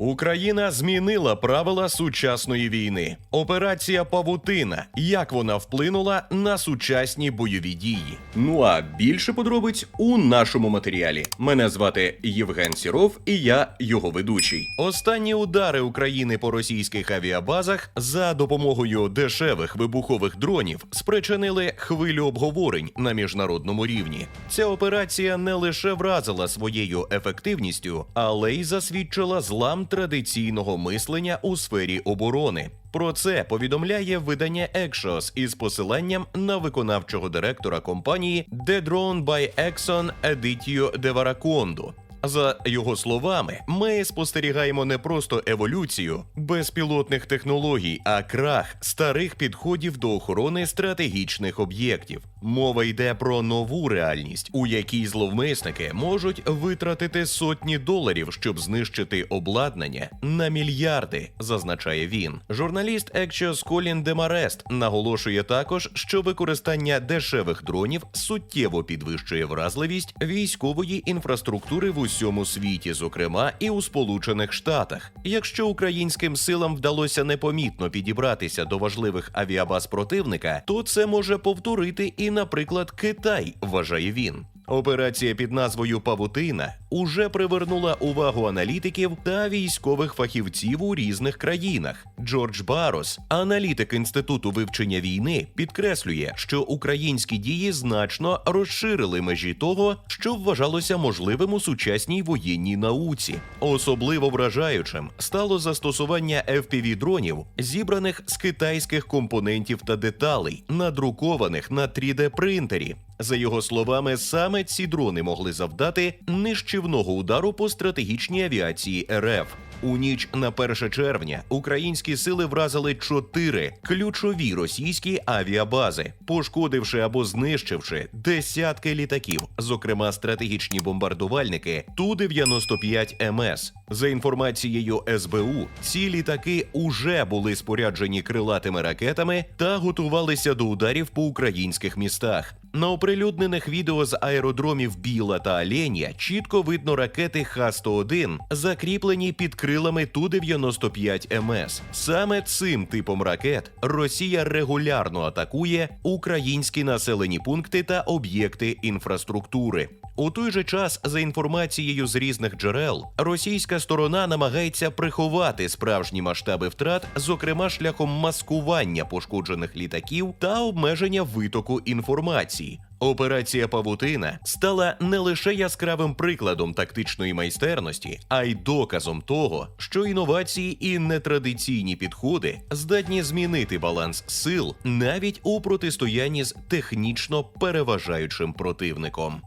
Україна змінила правила сучасної війни. Операція Павутина. Як вона вплинула на сучасні бойові дії? Ну а більше подробиць у нашому матеріалі. Мене звати Євген Сіров, і я його ведучий. Останні удари України по російських авіабазах за допомогою дешевих вибухових дронів спричинили хвилю обговорень на міжнародному рівні. Ця операція не лише вразила своєю ефективністю, але й засвідчила злам традиційного мислення у сфері оборони. Про це повідомляє видання Exos із посиланням на виконавчого директора компанії The Drone by Exxon Editio Devarakondo. За його словами, ми спостерігаємо не просто еволюцію безпілотних технологій, а крах старих підходів до охорони стратегічних об'єктів. Мова йде про нову реальність, у якій зловмисники можуть витратити сотні доларів, щоб знищити обладнання на мільярди, зазначає він. Журналіст Axios Колін Демарест наголошує також, що використання дешевих дронів суттєво підвищує вразливість військової інфраструктури в усьому світі, зокрема і у Сполучених Штатах. Якщо українським силам вдалося непомітно підібратися до важливих авіабаз противника, то це може повторити і, наприклад, Китай, вважає він. Операція під назвою Павутина уже привернула увагу аналітиків та військових фахівців у різних країнах. Джордж Барос, аналітик інституту вивчення війни, підкреслює, що українські дії значно розширили межі того, що вважалося можливим у сучасній воєнній науці. Особливо вражаючим стало застосування fpv дронів, зібраних з китайських компонентів та деталей, надрукованих на 3D принтері. За його словами, саме ці дрони могли завдати нищівного удару по стратегічній авіації РФ. У ніч на 1 червня українські сили вразили чотири ключові російські авіабази, пошкодивши або знищивши десятки літаків, зокрема стратегічні бомбардувальники Ту-95 МС. За інформацією СБУ, ці літаки уже були споряджені крилатими ракетами та готувалися до ударів по українських містах. На оприлюднених відео з аеродромів Біла та Оленя чітко видно ракети Х-101, закріплені під крилами Ту-95 МС. Саме цим типом ракет Росія регулярно атакує українські населені пункти та об'єкти інфраструктури. У той же час, за інформацією з різних джерел, російська сторона намагається приховати справжні масштаби втрат, зокрема шляхом маскування пошкоджених літаків та обмеження витоку інформації. Операція Павутина стала не лише яскравим прикладом тактичної майстерності, а й доказом того, що інновації і нетрадиційні підходи здатні змінити баланс сил навіть у протистоянні з технічно переважаючим противником.